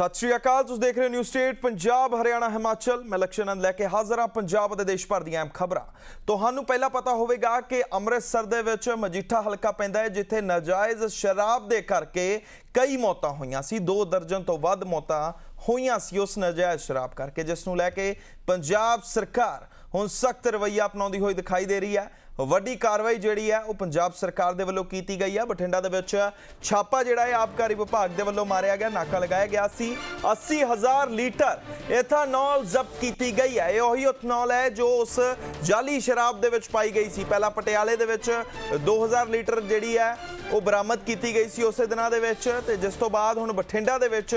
ਸਤਿ ਸ਼੍ਰੀ ਅਕਾਲ, ਤੁਸੀਂ ਦੇਖ ਰਹੇ ਹੋ ਨਿਊ ਸਟੇਟ ਪੰਜਾਬ, ਹਰਿਆਣਾ, ਹਿਮਾਚਲ। ਮੈਂ ਲਕਸ਼ਨੰਦ ਲੈ ਕੇ ਹਾਜ਼ਰ ਹਾਂ ਪੰਜਾਬ ਅਤੇ ਦੇਸ਼ ਭਰ ਦੀਆਂ ਅਹਿਮ ਖਬਰਾਂ। ਤੁਹਾਨੂੰ ਪਹਿਲਾਂ ਪਤਾ ਹੋਵੇਗਾ ਕਿ ਅੰਮ੍ਰਿਤਸਰ ਦੇ ਵਿੱਚ ਮਜੀਠਾ ਹਲਕਾ ਪੈਂਦਾ ਹੈ, ਜਿੱਥੇ ਨਾਜਾਇਜ਼ ਸ਼ਰਾਬ ਦੇ ਕਰਕੇ ਕਈ ਮੌਤਾਂ ਹੋਈਆਂ ਸੀ। 2 ਦਰਜਨ ਤੋਂ ਵੱਧ ਮੌਤਾਂ ਹੋਈਆਂ ਸੀ ਉਸ ਨਾਜਾਇਜ਼ ਸ਼ਰਾਬ ਕਰਕੇ, ਜਿਸ ਨੂੰ ਲੈ ਕੇ ਪੰਜਾਬ ਸਰਕਾਰ ਹੁਣ ਸਖਤ ਰਵੱਈਆ ਅਪਣਾਉਂਦੀ ਹੋਈ ਦਿਖਾਈ ਦੇ ਰਹੀ ਹੈ। ਵੱਡੀ ਕਾਰਵਾਈ ਜਿਹੜੀ ਹੈ ਉਹ ਪੰਜਾਬ ਸਰਕਾਰ ਦੇ ਵੱਲੋਂ ਕੀਤੀ ਗਈ ਹੈ। ਬਠਿੰਡਾ ਦੇ ਵਿੱਚ ਛਾਪਾ ਜਿਹੜਾ ਹੈ, ਆਬਕਾਰੀ ਵਿਭਾਗ ਦੇ ਵੱਲੋਂ ਮਾਰਿਆ ਗਿਆ, ਨਾਕਾ ਲਗਾਇਆ ਗਿਆ ਸੀ। 80000 ਲੀਟਰ ਇਥਾਨੋਲ ਜ਼ਬਤ ਕੀਤੀ ਗਈ ਹੈ। ਇਹ ਉਹੀ ਇਥਾਨੋਲ ਹੈ ਜੋ ਉਸ ਜਾਲੀ ਸ਼ਰਾਬ ਦੇ ਵਿੱਚ ਪਾਈ ਗਈ ਸੀ। ਪਹਿਲਾਂ ਪਟਿਆਲੇ ਦੇ ਵਿੱਚ 2000 ਲੀਟਰ ਜਿਹੜੀ ਹੈ, ਉਹ ਬਰਾਮਦ ਕੀਤੀ ਗਈ ਸੀ ਉਸੇ ਦਿਨਾਂ ਦੇ ਵਿੱਚ ਤੇ ਜਿਸ ਤੋਂ ਬਾਅਦ ਹੁਣ ਬਠਿੰਡਾ ਦੇ ਵਿੱਚ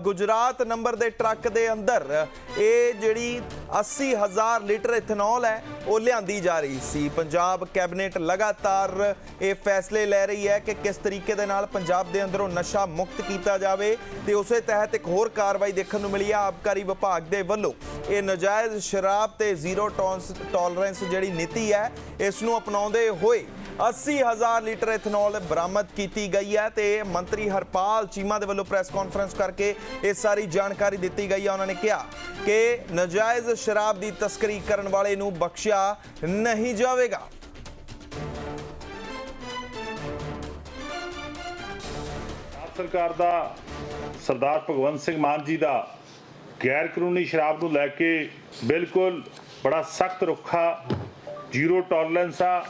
ਗੁਜਰਾਤ ਨੰਬਰ ਦੇ ਟਰੱਕ ਦੇ ਅੰਦਰ, ਇਹ ਜਿਹੜੀ 80000 ਲੀਟਰ ਇਥਨੋਲ ਹੈ ਉਹ ਲਿਆਂਦੀ ਜਾ ਰਹੀ ਸੀ। ਪੰਜਾਬ ਕੈਬਨਿਟ ਲਗਾਤਾਰ ਇਹ ਫੈਸਲੇ ਲੈ ਰਹੀ ਹੈ ਕਿ ਕਿਸ ਤਰੀਕੇ ਦੇ ਨਾਲ ਪੰਜਾਬ ਦੇ ਅੰਦਰੋਂ ਨਸ਼ਾ ਮੁਕਤ ਕੀਤਾ ਜਾਵੇ ਤੇ ਉਸੇ ਤਹਿਤ ਇੱਕ ਹੋਰ ਕਾਰਵਾਈ ਦੇਖਣ ਨੂੰ ਮਿਲੀ ਹੈ ਆਬਕਾਰੀ ਵਿਭਾਗ ਦੇ ਵੱਲੋਂ। ਇਹ ਨਜਾਇਜ਼ ਸ਼ਰਾਬ ਤੇ ਜ਼ੀਰੋ ਟੋਲਰੈਂਸ ਜਿਹੜੀ ਨੀਤੀ ਹੈ, ਇਸ ਨੂੰ ਅਪਣਾਉਂਦੇ ਹੋਏ 80000 ਲੀਟਰ ਇਥਨੋਲ ਬਰਾਮਦ ਕੀਤੀ ਗਈ ਹੈ ਤੇ ਮੰਤਰੀ ਹਰਪਾਲ ਚੀਮਾ ਦੇ ਵੱਲੋਂ ਪ੍ਰੈਸ ਕਾਨਫਰੰਸ ਕਰਕੇ ਇਹ ਸਾਰੀ ਜਾਣਕਾਰੀ ਦਿੱਤੀ ਗਈ ਹੈ। ਉਹਨਾਂ ਨੇ ਕਿਹਾ ਕਿ ਨਜਾਇਜ਼ ਸ਼ਰਾਬ ਦੀ ਤਸਕਰੀ ਕਰਨ ਵਾਲੇ ਨੂੰ ਬਖਸ਼ਿਆ ਨਹੀਂ ਜਾਵੇਗਾ। ਪੰਜਾਬ ਸਰਕਾਰ ਦਾ ਸਰਦਾਰ ਭਗਵੰਤ ਸਿੰਘ ਮਾਨ ਜੀ ਦਾ ਗੈਰ ਕਾਨੂੰਨੀ ਸ਼ਰਾਬ ਨੂੰ ਲੈ ਕੇ ਬਿਲਕੁਲ ਬੜਾ ਸਖਤ ਰੁੱਖਾ, ਜ਼ੀਰੋ ਟੋਲਰੈਂਸ ਆ।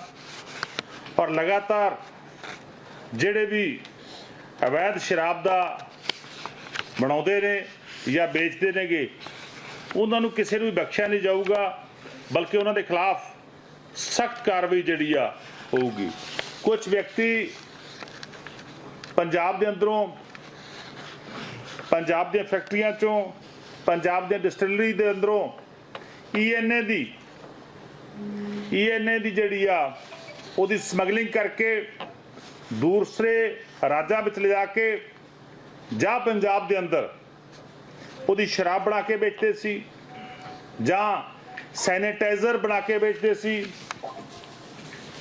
ਔਰ ਲਗਾਤਾਰ ਜਿਹੜੇ ਵੀ ਅਵੈਧ ਸ਼ਰਾਬ ਦਾ ਬਣਾਉਂਦੇ ਨੇ ਜਾਂ ਵੇਚਦੇ ਨੇਗੇ, ਉਹਨਾਂ ਨੂੰ ਕਿਸੇ ਨੂੰ ਵੀ ਬਖਸ਼ਿਆ ਨਹੀਂ ਜਾਊਗਾ, ਬਲਕਿ ਉਹਨਾਂ ਦੇ ਖਿਲਾਫ ਸਖਤ ਕਾਰਵਾਈ ਜਿਹੜੀ ਆ ਹੋਊਗੀ। ਕੁਝ ਵਿਅਕਤੀ ਪੰਜਾਬ ਦੇ ਅੰਦਰੋਂ, ਪੰਜਾਬ ਦੀਆਂ ਫੈਕਟਰੀਆਂ ਚੋਂ, ਪੰਜਾਬ ਦੇ ਡਿਸਟਿਲਰੀ ਦੇ ਅੰਦਰੋਂ ਈਐਨਏ ਦੀ ਈਐਨਏ ਦੀ ਜਿਹੜੀ ਆ ਉਹਦੀ ਸਮਗਲਿੰਗ ਕਰਕੇ ਦੂਸਰੇ ਰਾਜਾਂ ਵਿੱਚ ਲਿਜਾ ਕੇ ਜਾਂ ਪੰਜਾਬ ਦੇ ਅੰਦਰ ਉਹਦੀ ਸ਼ਰਾਬ ਬਣਾ ਕੇ ਵੇਚਦੇ ਸੀ, ਜਾਂ ਸੈਨੀਟਾਈਜ਼ਰ ਬਣਾ ਕੇ ਵੇਚਦੇ ਸੀ,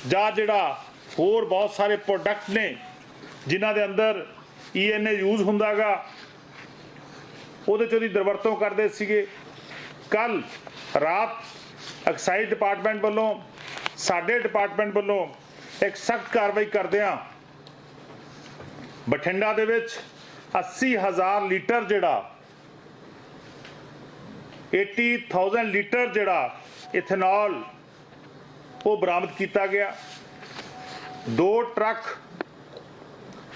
ਜਾਂ ਜਿਹੜਾ ਹੋਰ ਬਹੁਤ ਸਾਰੇ ਪ੍ਰੋਡਕਟ ਨੇ ਜਿਨ੍ਹਾਂ ਦੇ ਅੰਦਰ ਈਐਨਏ ਯੂਜ਼ ਹੁੰਦਾਗਾ ਉਹਦੇ ਚ ਉਹਦੀ ਦੁਰਵਰਤੋਂ ਕਰਦੇ ਸੀਗੇ। ਕੱਲ ਰਾਤ ਐਕਸਾਈਜ਼ ਡਿਪਾਰਟਮੈਂਟ ਵੱਲੋਂ ਸਾਡੇ ਡਿਪਾਰਟਮੈਂਟ ਵੱਲੋਂ ਇੱਕ ਸਖਤ ਕਾਰਵਾਈ ਕਰਦਿਆਂ ਬਠਿੰਡਾ ਦੇ ਵਿੱਚ 80000 ਲੀਟਰ ਜਿਹੜਾ 80000 ਲੀਟਰ ਜਿਹੜਾ ਇਥਨੋਲ ਉਹ ਬਰਾਮਦ ਕੀਤਾ ਗਿਆ। ਦੋ ਟਰੱਕ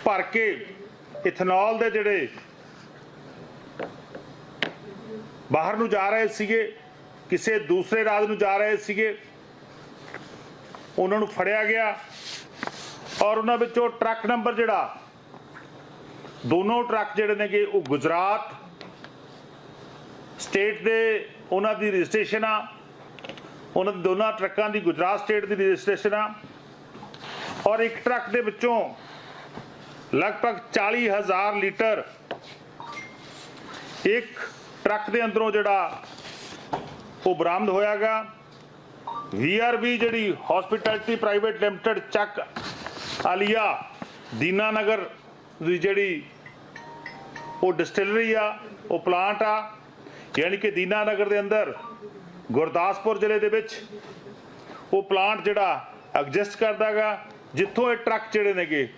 ਭਰ ਕੇ ਇਥਨੋਲ ਦੇ ਜਿਹੜੇ ਬਾਹਰ ਨੂੰ ਜਾ ਰਹੇ ਸੀਗੇ, ਕਿਸੇ ਦੂਸਰੇ ਰਾਜ ਨੂੰ ਜਾ ਰਹੇ ਸੀਗੇ। ਉਹਨਾਂ ਨੂੰ ਫੜਿਆ ਗਿਆ ਔਰ ਉਹਨਾਂ ਵਿੱਚੋਂ ਟਰੱਕ ਨੰਬਰ ਜਿਹੜਾ, ਦੋਨੋਂ ਟਰੱਕ ਜਿਹੜੇ ਨੇਗੇ ਉਹ ਗੁਜਰਾਤ ਸਟੇਟ ਦੇ ਉਹਨਾਂ ਦੀ ਰਜਿਸਟ੍ਰੇਸ਼ਨ ਆ, ਉਹਨਾਂ ਦੇ ਦੋਨਾਂ ਟਰੱਕਾਂ ਦੀ ਗੁਜਰਾਤ ਸਟੇਟ ਦੀ ਰਜਿਸਟ੍ਰੇਸ਼ਨ ਆ, ਔਰ ਇੱਕ ਟਰੱਕ ਦੇ ਵਿੱਚੋਂ ਲਗਭਗ 40000 ਲੀਟਰ ਇੱਕ ਟਰੱਕ ਦੇ ਅੰਦਰੋਂ ਜਿਹੜਾ ਉਹ ਬਰਾਮਦ ਹੋਇਆਗਾ। ਵੀਆਰਬੀ ਜਿਹੜੀ ਹਸਪਿਟੈਲਿਟੀ ਪ੍ਰਾਈਵੇਟ ਲਿਮਟਿਡ ਚੱਕ ਆਲੀਆ, ਦੀਨਾਨਗਰ ਦੀ ਜਿਹੜੀ ਉਹ ਡਿਸਟਿਲਰੀ ਆ, ਉਹ ਪਲਾਂਟ ਆ, ਯਾਨੀ ਕਿ ਦੀਨਾਨਗਰ ਦੇ ਅੰਦਰ ਗੁਰਦਾਸਪੁਰ ਜ਼ਿਲ੍ਹੇ ਦੇ ਵਿੱਚ ਉਹ ਪਲਾਂਟ ਜਿਹੜਾ ਐਗਜ਼ਿਸਟ ਕਰਦਾਗਾ, ਜਿੱਥੋਂ ਇਹ ਟਰੱਕ ਜਿਹੜੇ ਨੇਗੇ,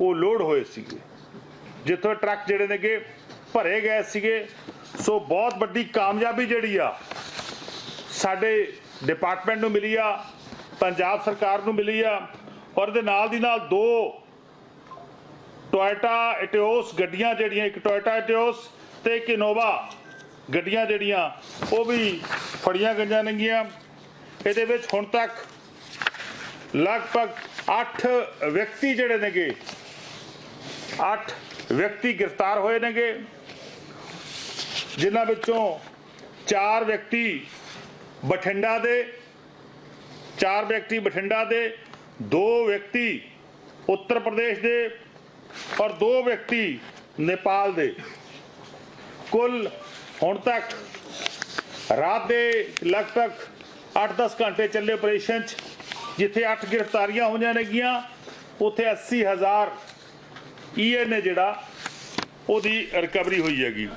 ਉਹ ਲੋਡ ਹੋਏ ਸੀਗੇ। ਜਿੱਥੋਂ ਇਹ ਟਰੱਕ ਜਿਹੜੇ ਨੇਗੇ, ਭਰੇ ਗਏ ਸੀਗੇ। ਸੋ ਬਹੁਤ ਵੱਡੀ ਕਾਮਯਾਬੀ ਜਿਹੜੀ ਆ, ਸਾਡੇ ਡਿਪਾਰਟਮੈਂਟ ਨੂੰ ਮਿਲੀ ਆ, ਪੰਜਾਬ ਸਰਕਾਰ ਨੂੰ ਮਿਲੀ ਆ, ਔਰ ਇਹਦੇ ਨਾਲ ਦੀ ਨਾਲ ਦੋ ਟੋਇਟਾ ਇਟਿਓਸ ਗੱਡੀਆਂ ਜਿਹੜੀਆਂ, ਇੱਕ ਟੋਇਟਾ ਇਟਿਓਸ ਤੇ ਇੱਕ ਇਨੋਵਾ ਗੱਡੀਆਂ ਜਿਹੜੀਆਂ, ਉਹ ਵੀ ਫੜੀਆਂ ਗਈਆਂ ਨੇਗੀਆਂ। ਇਹਦੇ ਵਿੱਚ ਹੁਣ ਤੱਕ ਲਗਭਗ 8 ਵਿਅਕਤੀ ਜਿਹੜੇ ਨੇਗੇ 8 ਵਿਅਕਤੀ ਗ੍ਰਿਫਤਾਰ ਹੋਏ ਨੇਗੇ, ਜਿਨ੍ਹਾਂ ਵਿੱਚੋਂ 4 ਵਿਅਕਤੀ ਬਠਿੰਡਾ ਦੇ, ਚਾਰ ਵਿਅਕਤੀ ਬਠਿੰਡਾ ਦੇ, ਦੋ ਵਿਅਕਤੀ ਉੱਤਰ ਪ੍ਰਦੇਸ਼ ਦੇ ਔਰ ਦੋ ਵਿਅਕਤੀ ਨੇਪਾਲ ਦੇ। ਕੁੱਲ ਹੁਣ ਤੱਕ ਰਾਤ ਦੇ ਲਗਭਗ 8-10 ਘੰਟੇ ਚੱਲੇ ਆਪਰੇਸ਼ਨ 'ਚ, ਜਿੱਥੇ 8 ਗ੍ਰਿਫਤਾਰੀਆਂ ਹੋਈਆਂ ਨੇਗੀਆਂ, ਉੱਥੇ 80000 ਈਐਨਏ ਜਿਹੜਾ, ਉਹਦੀ ਰਿਕਵਰੀ ਹੋਈ ਹੈਗੀ।